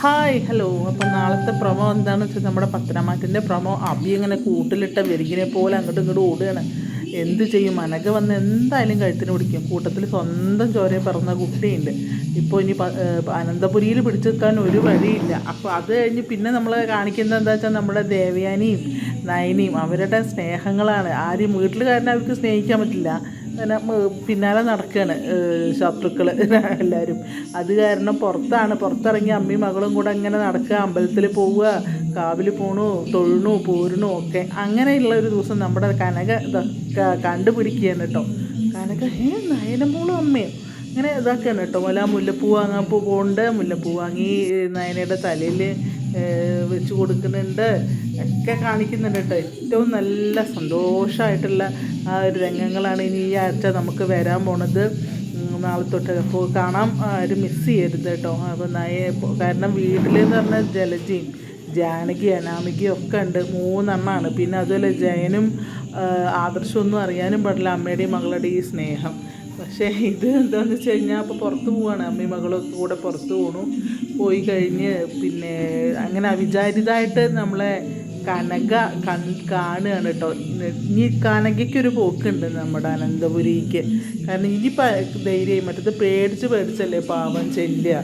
Hi hello അപ്പം നാളത്തെ promo എന്താണെന്ന് വെച്ചാൽ നമ്മുടെ പത്തനമാറ്റിന്റെ പ്രൊമോ അബി ഇങ്ങനെ കൂട്ടിലിട്ട വെരുകിനെ പോലെ അങ്ങോട്ടും ഇങ്ങോട്ടും ഓടുകയാണ്. എന്ത് ചെയ്യും? അനക വന്ന് എന്തായാലും കഴുത്തിന് പിടിക്കും. കൂട്ടത്തിൽ സ്വന്തം ചോരയെ പറഞ്ഞ കുട്ടിയുണ്ട്. ഇപ്പോൾ ഇനി അനന്തപുരിയിൽ പിടിച്ചു നിൽക്കാൻ ഒരു വഴിയില്ല. അപ്പോൾ അത് കഴിഞ്ഞ് പിന്നെ നമ്മൾ കാണിക്കുന്നത് എന്താ വെച്ചാൽ നമ്മുടെ ദേവയാനിയും നയനിയും അവരുടെ സ്നേഹങ്ങളാണ്. ആരും വീട്ടിൽ കാരണം അവർക്ക് സ്നേഹിക്കാൻ പറ്റില്ല. അങ്ങനെ പിന്നാലെ നടക്കുകയാണ് ശത്രുക്കൾ എല്ലാവരും അത് കാരണം പുറത്താണ് പുറത്തിറങ്ങി അമ്മയും മകളും കൂടെ അങ്ങനെ നടക്കുക അമ്പലത്തിൽ പോവുക കാവിൽ പോണു തൊഴണു പോരണു ഒക്കെ. അങ്ങനെയുള്ള ഒരു ദിവസം നമ്മുടെ കനക കണ്ടുപിടിക്കുകയാണ് കേട്ടോ. കനക ഏ നയനമോളും അമ്മയും അങ്ങനെ ഇതാക്കുകയാണ് കേട്ടോ. അല്ല മുല്ലപ്പൂ വാങ്ങാൻ പോകൊണ്ട്. മുല്ലപ്പൂ വാങ്ങി നയനയുടെ തലയിൽ വെച്ച് കൊടുക്കുന്നുണ്ട്. ഒക്കെ കാണിക്കുന്നുണ്ട് കേട്ടോ. ഏറ്റവും നല്ല സന്തോഷമായിട്ടുള്ള ആ ഒരു രംഗങ്ങളാണ് ഇനി ഈ ആഴ്ച നമുക്ക് വരാൻ പോണത്. നാളെ തൊട്ട് അപ്പോൾ കാണാം. ആരും മിസ് ചെയ്യരുത് കേട്ടോ. അപ്പോൾ നയ കാരണം വീട്ടിലെന്ന് പറഞ്ഞാൽ ജലജയും ജാനകി അനാമികയും ഒക്കെ ഉണ്ട്. മൂന്നെണ്ണമാണ് പിന്നെ അതുപോലെ ജയനും ആദർശമൊന്നും അറിയാനും പാടില്ല. അമ്മയുടെയും മകളുടെയും സ്നേഹം. പക്ഷേ ഇത് എന്താണെന്ന് വെച്ച് കഴിഞ്ഞാൽ അപ്പോൾ പുറത്ത് പോവാണ്. അമ്മയും മകളും ഒക്കെ കൂടെ പുറത്ത് പോണു. പോയി കഴിഞ്ഞ് പിന്നെ അങ്ങനെ അവിചാരിതായിട്ട് നമ്മളെ കനക കൺ കാണുകയാണ് കേട്ടോ ഇനി കനകയ്ക്കൊരു പോക്കുണ്ട് നമ്മുടെ അനന്തപുരിക്ക്. കാരണം ഇനി ധൈര്യമായി മറ്റത് പേടിച്ച് പേടിച്ചല്ലേ പാവം ചെല്ലുക.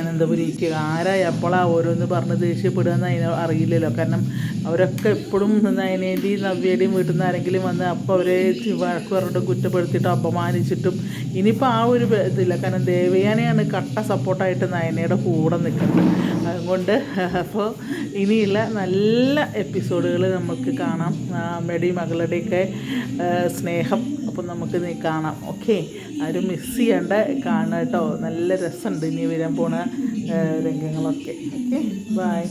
അനന്തപുരിക്ക് ആരാ എപ്പോഴാ ഓരോന്ന് പറഞ്ഞ് ദേഷ്യപ്പെടുക എന്ന് അതിന് അറിയില്ലല്ലോ. കാരണം അവരൊക്കെ എപ്പോഴും നയനേന്റെയും നവ്യയുടെയും വീട്ടിൽ നിന്ന് ആരെങ്കിലും വന്ന് അപ്പോൾ അവരെ വഴക്ക് പറഞ്ഞിട്ട് കുറ്റപ്പെടുത്തിയിട്ടും അപമാനിച്ചിട്ടും ഇനിയിപ്പോൾ ആ ഒരു ഇതില്ല. കാരണം ദേവയാനെയാണ് കട്ട സപ്പോർട്ടായിട്ട് നയനയുടെ കൂടെ നിൽക്കുന്നത്. അതുകൊണ്ട് അപ്പോൾ ഇനിയുള്ള നല്ല എപ്പിസോഡുകൾ നമുക്ക് കാണാം. അമ്മയുടെയും മകളുടെയൊക്കെ സ്നേഹം. അപ്പം നമുക്ക് നീ കാണാം. ഓക്കെ ആരും മിസ് ചെയ്യണ്ട. കാണാം കേട്ടോ. നല്ല രസമുണ്ട് ഇനി വരാൻ പോണ രംഗങ്ങളൊക്കെ. Okay bye